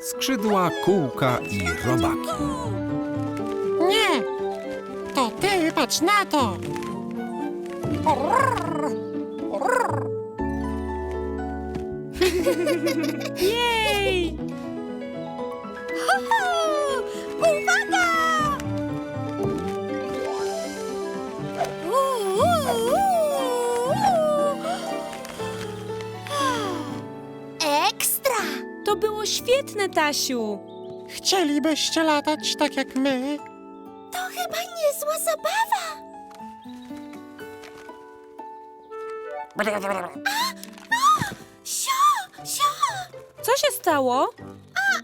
Skrzydła, kółka i robaki. Nie! To ty, patrz na to! Jej! To było świetne, Tasiu. Chcielibyście latać tak jak my? To chyba niezła zabawa. Sio! Co się stało? A,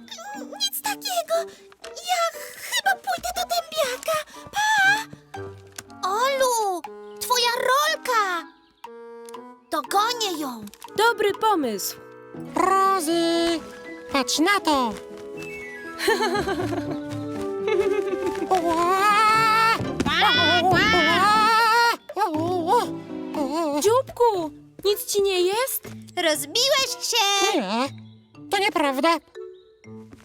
nic takiego. Ja chyba pójdę do dębiaka. Pa! Olu, twoja rolka! Dogonię ją. Dobry pomysł. Rozy! Patrz na to! Dzióbku, nic ci nie jest? Rozbiłeś się. Nie, to nieprawda.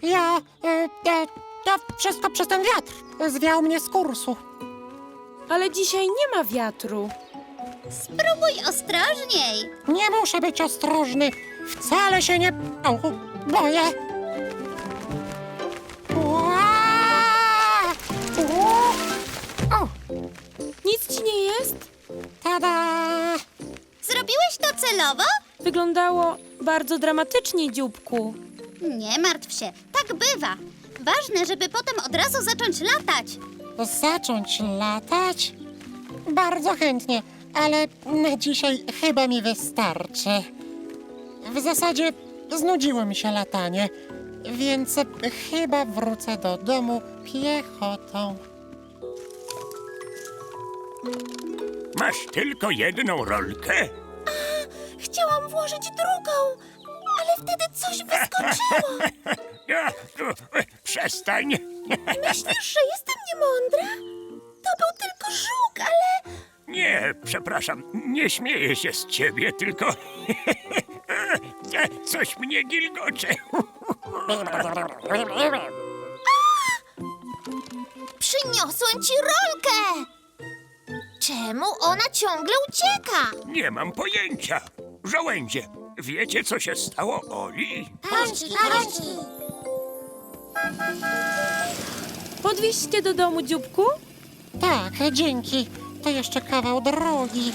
Ja... e, e, To wszystko przez ten wiatr. Zwiał mnie z kursu. Ale dzisiaj nie ma wiatru. Spróbuj ostrożniej. Nie muszę być ostrożny. Wcale się nie o, boję. Ła! U! O, Nic ci nie jest? tada! Zrobiłeś to celowo? Wyglądało bardzo dramatycznie, dzióbku. Nie martw się, tak bywa. Ważne, żeby potem od razu zacząć latać. Zacząć latać? Bardzo chętnie, ale na dzisiaj chyba mi wystarczy. W zasadzie znudziło mi się latanie, więc chyba wrócę do domu piechotą. Masz tylko jedną rolkę? Chciałam włożyć drugą, ale wtedy coś wyskoczyło. Ja, tu, przestań. Myślisz, że jestem niemądra? To był tylko żuk, ale Nie, przepraszam, nie śmieję się z ciebie, tylko e, coś mnie gilgocze. przyniosłem ci rolkę. Czemu ona ciągle ucieka? Nie mam pojęcia. Żołędzie, wiecie co się stało Oli? Pączki, pączki. Podwieźcie do domu, dzióbku? Tak, dzięki. To jeszcze kawał drogi.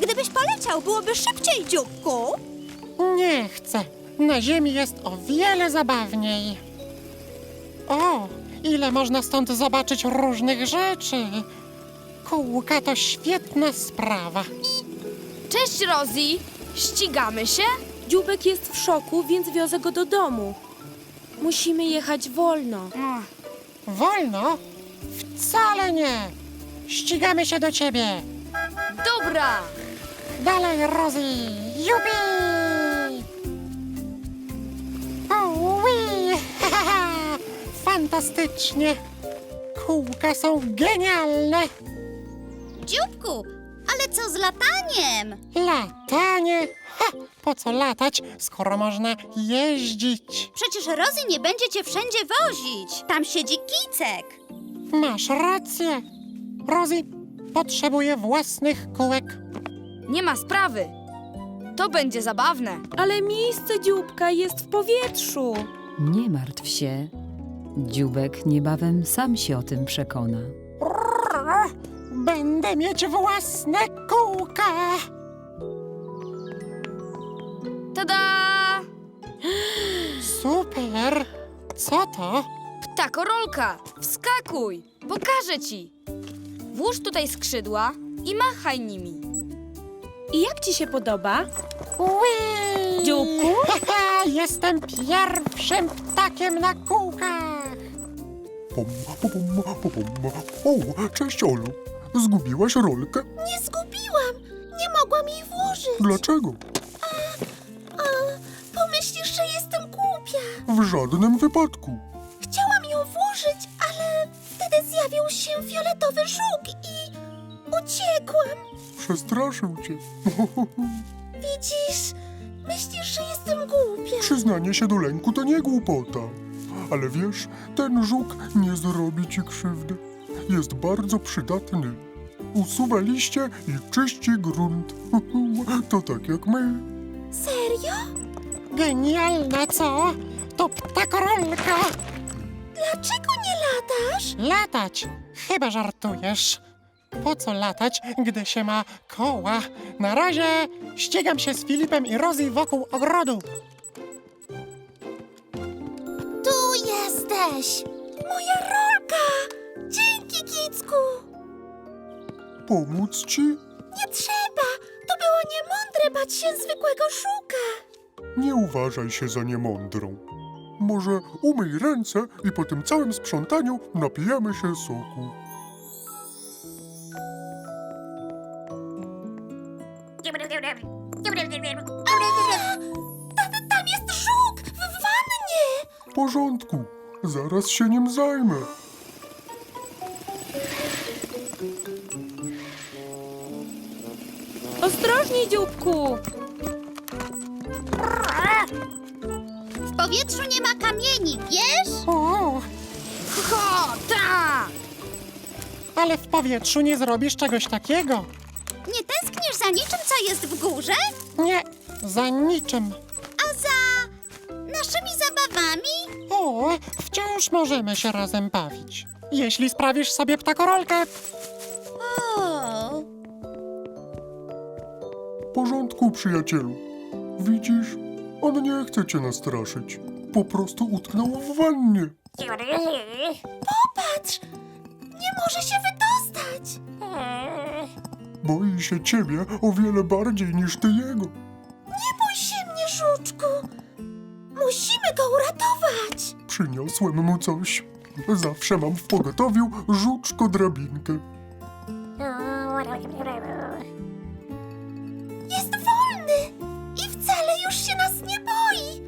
Gdybyś poleciał, byłoby szybciej, dzióbku. Nie chcę. Na ziemi jest o wiele zabawniej. O, ile można stąd zobaczyć różnych rzeczy. Kółka to świetna sprawa. Cześć, Rosie! Ścigamy się? Dzióbek jest w szoku, więc wiozę go do domu. Musimy jechać wolno. Wolno? Wcale nie. Ścigamy się do ciebie. Dobra! Dalej, Rosie! Jupi! Fantastycznie! Kółka są genialne! Dzióbku, ale co z lataniem? Latanie? Ha! Po co latać, skoro można jeździć? Przecież Rozy nie będzie cię wszędzie wozić. Tam siedzi kicek. Masz rację. Rosie potrzebuje własnych kółek. Nie ma sprawy. To będzie zabawne. Ale miejsce dzióbka jest w powietrzu. Nie martw się. Dziubek niebawem sam się o tym przekona. Będę mieć własne kółka! Tada! Super! Co to? Ptakorolka! Wskakuj! Pokażę ci! Włóż tutaj skrzydła i machaj nimi. I jak ci się podoba? Ui! Dzióbku? Haha, Jestem pierwszym ptakiem na kółkach! Pom, pom, pom, O, cześć Olu. Zgubiłaś rolkę? Nie zgubiłam. Nie mogłam jej włożyć. Dlaczego? A, pomyślisz, że jestem głupia. W żadnym wypadku. Chciałam ją włożyć, ale wtedy zjawił się fioletowy żuk i uciekłam. Przestraszył cię. Widzisz, Myślisz, że jestem głupia? Przyznanie się do lęku to nie głupota. Ale wiesz, ten żuk nie zrobi ci krzywdy. Jest bardzo przydatny. Usuwa liście i czyści grunt. To tak jak my. Serio? Genialne, co? To ptakorolka! Dlaczego nie latasz? Latać! Chyba żartujesz. Po co latać, gdy się ma koła? Na razie ścigam się z Filipem i Rosie wokół ogrodu. Jesteś! Moja rolka! Dzięki, Kicku! Pomóc ci? Nie trzeba! To było niemądre bać się zwykłego żuka! Nie uważaj się za niemądrą. Może umyj ręce i po tym całym sprzątaniu napijemy się soku. Zaraz się nim zajmę. Ostrożnie, dzióbku! W powietrzu nie ma kamieni, wiesz? O, Ho, ta! ale ale w powietrzu nie zrobisz czegoś takiego. nie tęsknisz za niczym, co jest w górze? Nie, za niczym. A za naszymi zabawami? O, wciąż możemy się razem bawić. Jeśli sprawisz sobie ptakorolkę, O, W porządku, przyjacielu. Widzisz, on nie chce cię nastraszyć. Po prostu utknął w wannie. patrz! Nie może się wydostać! Boi się ciebie o wiele bardziej niż ty jego. Nie bój się mnie, żuczku! Musimy go uratować! Przyniosłem mu coś. Zawsze mam w pogotowiu żuczko drabinkę. Jest wolny i wcale już się nas nie boi.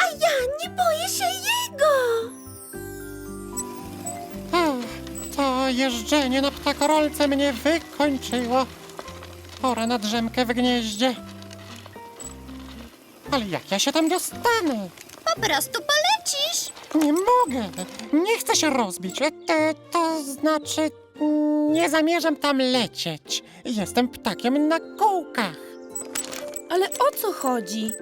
A ja nie boję się jego. Ach, to jeżdżenie na ptakorolce mnie wykończyło. Pora na drzemkę w gnieździe. Ale jak ja się tam dostanę? Po prostu polecisz. Nie mogę. Nie chcę się rozbić. E, To, to znaczy, nie zamierzam tam lecieć. Jestem ptakiem na kółkach. Ale o co chodzi?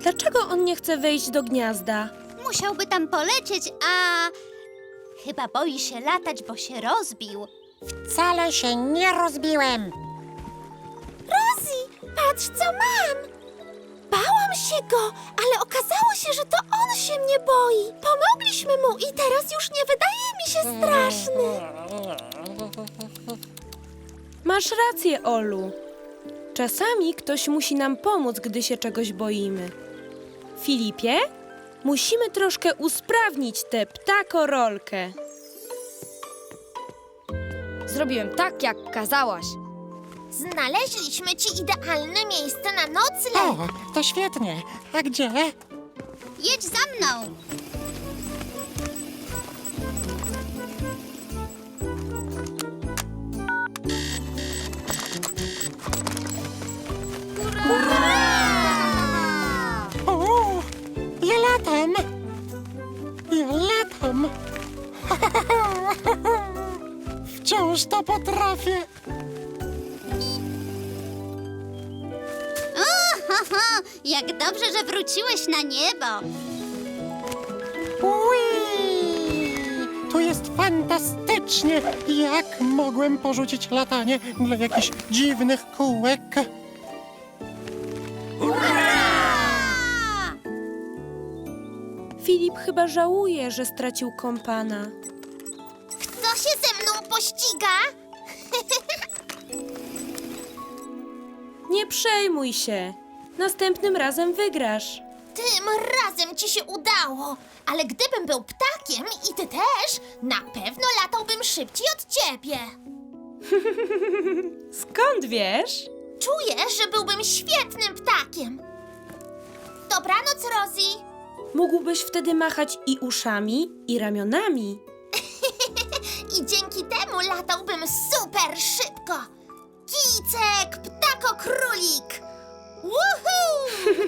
Dlaczego on nie chce wejść do gniazda? Musiałby tam polecieć, a chyba boi się latać, bo się rozbił. Wcale się nie rozbiłem. Rosie, patrz co mam. Bałam się go, ale okazało się, że to on się mnie boi. Pomogliśmy mu i teraz już nie wydaje mi się straszny. Masz rację, Olu. Czasami ktoś musi nam pomóc, gdy się czegoś boimy. Filipie, musimy troszkę usprawnić tę ptakorolkę. Zrobiłem tak, jak kazałaś. Znaleźliśmy ci idealne miejsce na nocleg. O, to świetnie. A gdzie? Jedź za mną. Jak dobrze, że wróciłeś na niebo. Ui! Tu jest fantastycznie. Jak mogłem porzucić latanie dla jakichś dziwnych kółek? Filip chyba żałuje, że stracił kompana. Kto się ze mną pościga? Nie przejmuj się. Następnym razem wygrasz. Tym razem ci się udało. Ale gdybym był ptakiem i ty też, na pewno latałbym szybciej od ciebie. Skąd wiesz? Czuję, że byłbym świetnym ptakiem. Dobranoc, Rosie. Mógłbyś wtedy machać i uszami, i ramionami. I dzięki temu latałbym super szybko. Kicek, ptako królik.